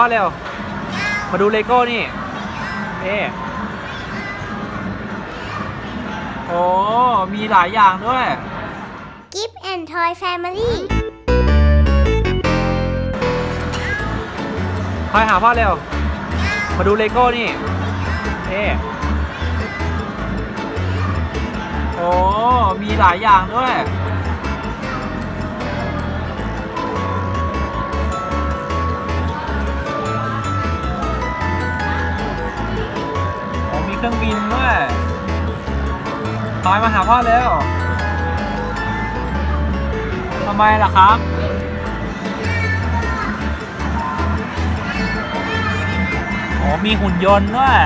พ่อเร็ว มาดูเลโก้นี่ เอ๊โอ้ มีหลายอย่างด้วยกิฟแอนทอยแฟมิลี่พายหาพ่อเร็ว มาดูเลโก้นี่ เอ๊โอ้ มีหลายอย่างด้วย เครื่องบินด้วยพายมาหาพ่อเร็วทำไมล่ะครับอ๋อมีหุ่นยนต์ด้วย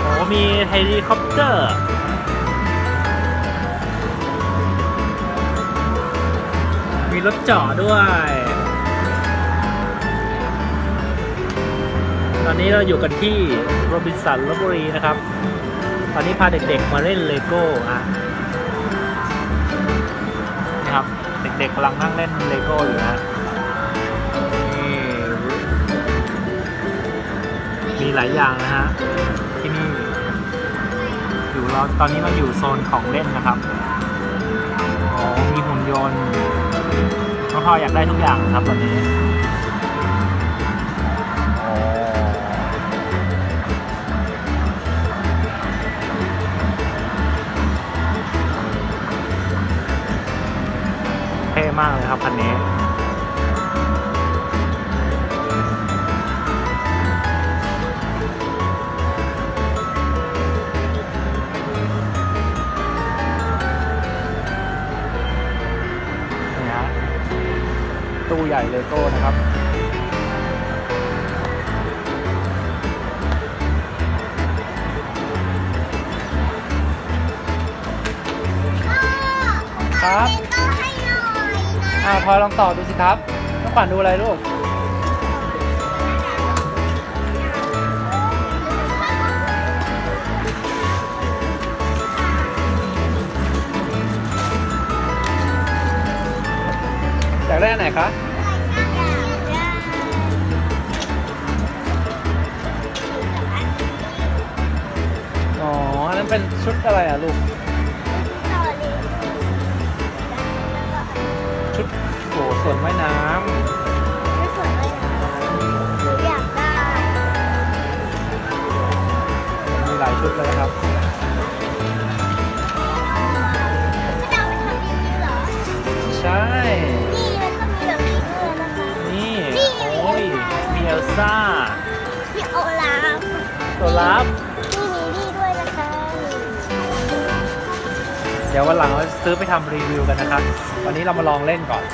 โอ้มีเฮลิคอปเตอร์ มีรถเจาะด้วย ตอนนี้เราอยู่กันที่โรบินสันลบบุรีนะครับ ตอนนี้พาเด็กๆมาเล่นเลโก้อะนี่ครับ เด็กๆกำลังนั่งเล่นเลโก้อยู่นะนี่มีหลายอย่างนะฮะที่นี่อยู่เราตอนนี้เราอยู่โซนของเล่นนะครับ อ๋อ มีหุ่นยนต์ องพ่ออยากได้ทุกอย่างครับตอนนี้อ๋อเท่มากเลยครับคันนี้ ตู้ใหญ่เลโก้นะครับครับก็ให้หน่อยนะ อ่าพอลองต่อดูสิครับน้องขวัญดูอะไรลูก อยากได้อันไหนคะอ๋อ อันนั้นเป็นชุดอะไรอะลูก ชุดโหส่วนว่ายน้ไม่สวยเลยหนูอยากได้ำมีหลายชุดเลยนะครับ ซ่าพี่โอลาฟตัวลับนี่มีนี่ด้วยนะคะเดี๋ยววันหลังเราซื้อไปทำรีวิวกันนะครับ วันนี้เรามาลองเล่นก่อน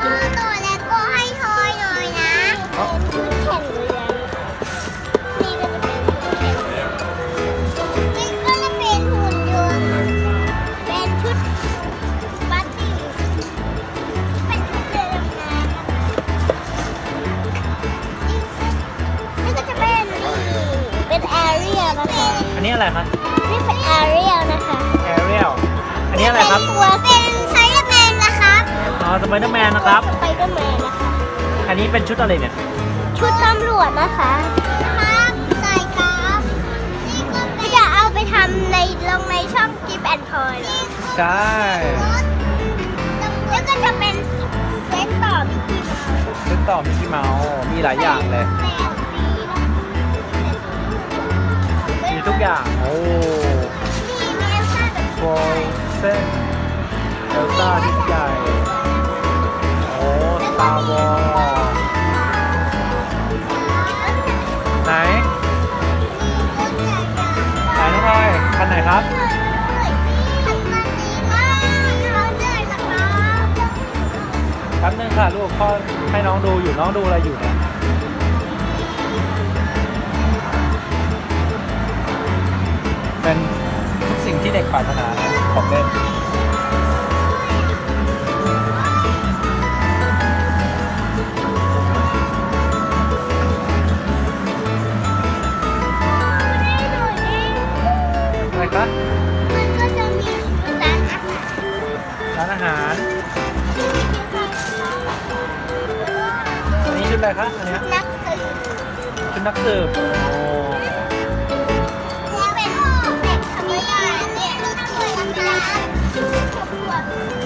พ่อตัวเล็กก็ให้ทอยหน่อยนะ นะคะ อันนี้อะไรคะนี่เป็นแอเรียลนะคะแอเรียลอันนี้อะไรครับ เป็นตัวเป็นไซเดอร์แมนนะครับอ๋อสไปเดอร์แมนนะครับ สไปเดอร์แมนนะคะ อันนี้เป็นชุดอะไรเนี่ย ชุดตำรวจนะคะครับใส่ครับนี่ก็จะเอาไปทำในลงในช่องกิฟแอนทอยใช่ แล้วก็จะเป็นเซตต่อมิกกี้เมาส์ชุดต่อมิกกี้เมาส์มีหลายอย่างเลยแปดปีน อย่าง โอ้นี่มีเอลซ่าแบบโฟเซนเอลซ่าที่ใหญ่โอ้สตาร์วอลไหน ไหนน้องพลอยคันไหนครับ แป๊บนึงค่ะลูกพ่อให้น้องดูอยู่น้องดูอะไรอยู่เนี่ย เป็นทุกสิ่งที่เด็กปรารถนานะของเล่นอะไรคะมันก็จะอาหารอันนี้ชุดอะไรคะอันเนี้ยนักสืบชุดนักสืบโอ้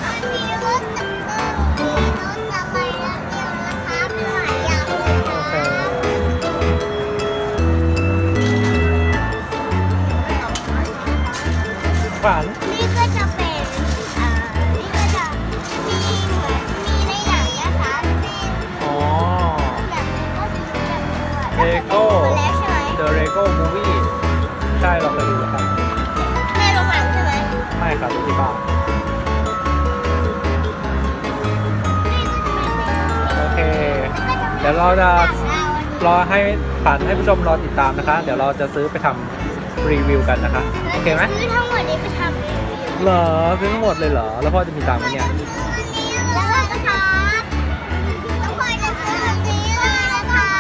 อันนี้รถจักรยานมีรถจักรยานเดียวนะคะเป็นหลายอย่างเลยโอเคค่ะฝันนี่ก็จะเป็นอ่านี่ก็จะมีเหมือนมีในหนังนะคะเป็นอ๋อ แบบก็มีแบบด้วย Lego แล้วใช่ไหม The Lego Movie ใช่เราเคยดูครับในโรงหนังใช่ไหม ไม่ครับที่บ้าน เดี๋ยวเราจะรอให้ผ่านให้ผู้ชมรอติดตามนะคะ เดี๋ยวเราจะซื้อไปทำรีวิวกันนะคะโอเคไหมซื้อทั้งหมดนี้ไปทำรีวิวเหรอซื้อทั้งหมดเลยเหรอ แล้วพ่อจะมีตังค์ไหมเนี่ย แล้วเราก็ทานต้องคอยจะซื้อแบบนี้เลยนะคะ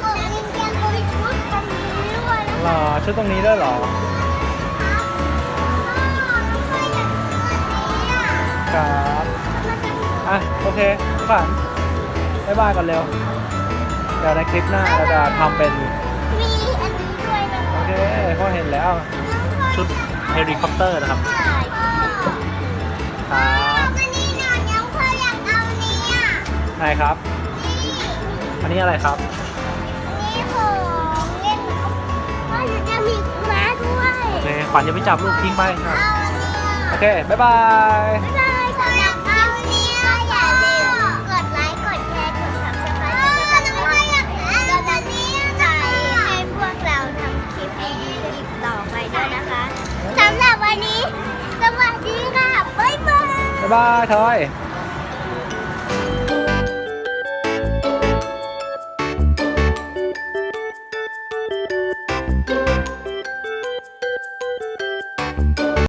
โอ้ยยังมีชุดแบบนี้ด้วยนะเหรอชุดตรงนี้ด้วยเหรอต้องคอยจะซื้ออันนี้อะ ครับ อะ โอเคผ่าน บ๊ายบายก่อนเร็ว เดี๋ยวในคลิปหน้าเราจะทำเป็นมีอันนี้ด้วยนะโอเคพ่อเห็นแล้วชุดเฮลิคอปเตอร์นะครับถ่ายครับวันนี้นอนยังเคยอยากเอานี้อะไหนครับ นี่อันนี้อะไรครับนี่ของเล่นว่าจะมีม้าด้วย โอเคขวัญอย่าไปจับลูกทิ้งไปครับ เอาอันนี้โอเค บ๊ายบาย บ๊ายบายายบายทอย